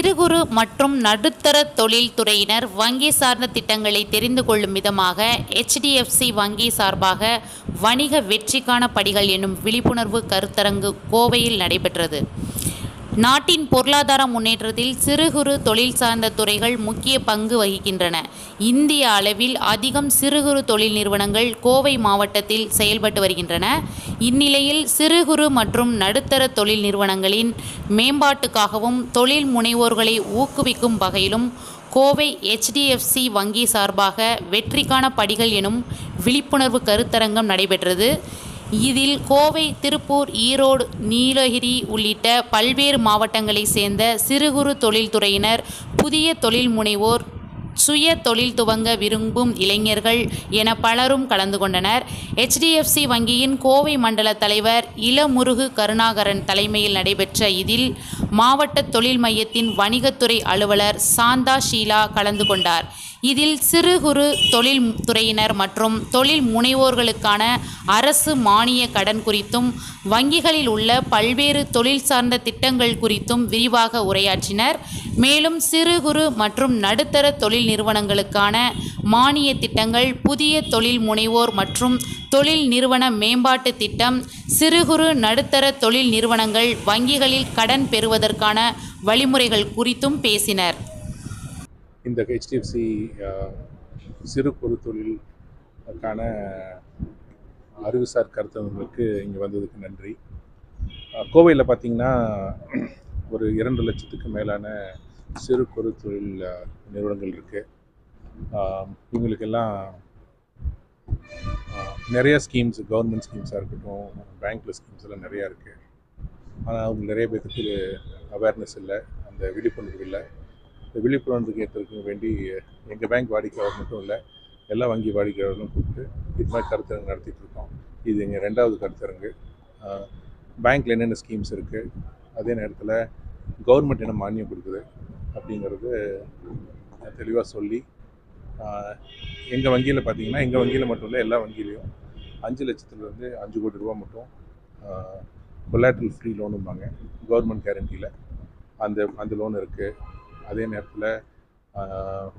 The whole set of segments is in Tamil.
சிறு குறு மற்றும் நடுத்தர தொழில் துறையினர் வங்கி சார்ந்த திட்டங்களை தெரிந்து கொள்ளும் விதமாக ஹெச்டிஎஃப்சி வங்கி சார்பாக வணிக வெற்றிக்கான படிகள் என்னும் விழிப்புணர்வு கருத்தரங்கு கோவையில் நடைபெற்றது. நாட்டின் பொருளாதார முன்னேற்றத்தில் சிறு குறு தொழில் சார்ந்த துறைகள் முக்கிய பங்கு வகிக்கின்றன. இந்திய அளவில் அதிகம் சிறு குறு தொழில் நிறுவனங்கள் கோவை மாவட்டத்தில் செயல்பட்டு வருகின்றன. இந்நிலையில் சிறு குறு மற்றும் நடுத்தர தொழில் நிறுவனங்களின் மேம்பாட்டுக்காகவும் தொழில் முனைவோர்களை ஊக்குவிக்கும் வகையிலும் கோவை ஹெச்டிஎஃப்சி வங்கி சார்பாக வெற்றிக்கான படிகள் எனும் விழிப்புணர்வு கருத்தரங்கம் நடைபெற்றது. இதில் கோவை திருப்பூர் ஈரோடு நீலகிரி உள்ளிட்ட பல்வேறு மாவட்டங்களைச் சேர்ந்த சிறு குறு தொழில்துறையினர் புதிய தொழில் முனைவோர் சுய தொழில் துவங்க விரும்பும் இளைஞர்கள் என பலரும் கலந்து கொண்டனர். ஹெச்டிஎஃப்சி வங்கியின் கோவை மண்டல தலைவர் இளமுருகு கருணாகரன் தலைமையில் நடைபெற்ற இதில் மாவட்ட தொழில் மையத்தின் வணிகத்துறை அலுவலர் சாந்தா ஷீலா கலந்து கொண்டார். இதில் சிறு குறு தொழில் துறையினர் மற்றும் தொழில் முனைவோர்களுக்கான அரசு மானிய கடன் குறித்தும் வங்கிகளில் உள்ள பல்வேறு தொழில் சார்ந்த திட்டங்கள் குறித்தும் விரிவாக உரையாற்றினர். மேலும் சிறு குறு மற்றும் நடுத்தர தொழில் நிறுவனங்களுக்கான மானிய திட்டங்கள் புதிய தொழில் முனைவோர் மற்றும் தொழில் நிறுவன மேம்பாட்டு திட்டம் சிறு குறு நடுத்தர தொழில் நிறுவனங்கள் வங்கிகளில் கடன் பெறுவதற்கான வழிமுறைகள் குறித்தும் பேசினர். இந்த ஹெச்டிஎஃப்சி சிறு குறு தொழிலுக்கான அறிவுசார் கருத்தவங்களுக்கு இங்கே வந்ததுக்கு நன்றி. கோவையில் பார்த்திங்கன்னா ஒரு இரண்டு லட்சத்துக்கு மேலான சிறு குறு தொழில் நிறுவனங்கள் இருக்குது இவங்களுக்கெல்லாம் நிறைய ஸ்கீம்ஸ் கவர்மெண்ட் ஸ்கீம்ஸாக இருக்கட்டும் பேங்க்கில் ஸ்கீம்ஸ் எல்லாம் நிறையா இருக்குது ஆனால் அவங்க நிறைய பேர்த்துக்கு அவேர்னஸ் இல்லை அந்த விழிப்புணர்வு இல்லை. இந்த விழிப்புணர்வுக்கு ஏற்றதுக்கு வேண்டி எங்கள் பேங்க் வாடிக்கையாளர் மட்டும் இல்லை எல்லா வங்கி வாடிக்கையாளர்களும் கூப்பிட்டு இது மாதிரி கருத்தரங்கு நடத்திட்டு இருக்கோம். இது எங்கள் ரெண்டாவது கருத்தரங்கு. பேங்க்கில் என்னென்ன ஸ்கீம்ஸ் இருக்குது அதே நேரத்தில் கவர்மெண்ட் என்ன மானியம் கொடுக்குது அப்படிங்கிறது தெளிவாக சொல்லி எங்கள் வங்கியில் பார்த்தீங்கன்னா எங்கள் வங்கியில் மட்டும் இல்லை எல்லா வங்கியிலையும் அஞ்சு லட்சத்துலேருந்து அஞ்சு கோடி ரூபா மட்டும் கொலாட்ரல் ஃப்ரீ லோனும்பாங்க கவர்மெண்ட் கேரண்டியில் அந்த அந்த லோன் இருக்குது அதே நேரத்தில்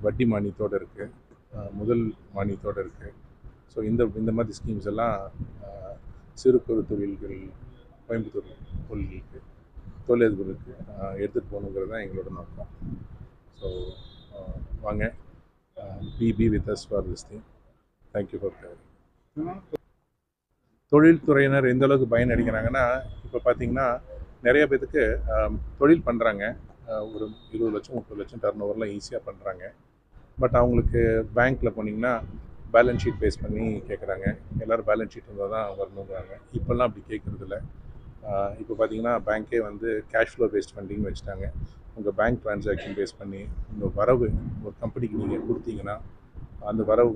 வட்டி மானியத்தோடு இருக்குது முதல் மானியத்தோடு இருக்குது ஸோ இந்த இந்த மாதிரி ஸ்கீம்ஸ் எல்லாம் சிறு குறு தொழில்கள் கோயம்புத்தூர் தொழில்களுக்கு தொழிலதிபர்களுக்கு எடுத்துகிட்டு போகணுங்கிறது தான் எங்களோட நோக்கம். ஸோ வாங்க. BP with us for this thing thank you for தொழில்துறையினர் எந்த அளவுக்கு பயன் அடைக்கிறாங்கன்னா இப்போ பார்த்தீங்கன்னா நிறைய பேத்துக்கு தொழில் பண்ணுறாங்க ஒரு இருபது லட்சம் முப்பது லட்சம் டர்ன் ஓவர்லாம் ஈஸியாக பண்ணுறாங்க பட் அவங்களுக்கு பேங்க்கில் போனீங்கன்னா பேலன்ஸ் ஷீட் பேஸ் பண்ணி கேட்குறாங்க எல்லோரும் பேலன்ஸ் ஷீட் இருந்தால் தான் வரணுங்கிறாங்க இப்போல்லாம் அப்படி கேட்குறது இல்லை இப்போ பார்த்தீங்கன்னா பேங்க்கே வந்து கேஷ் ஃப்ளோ பேஸ்ட் ஃபண்டிங் வச்சுட்டாங்க. உங்கள் பேங்க் ட்ரான்சாக்ஷன் பேஸ் பண்ணி உங்கள் வரவு ஒரு கம்பெனிக்கு நீங்கள் கொடுத்தீங்கன்னா அந்த வரவு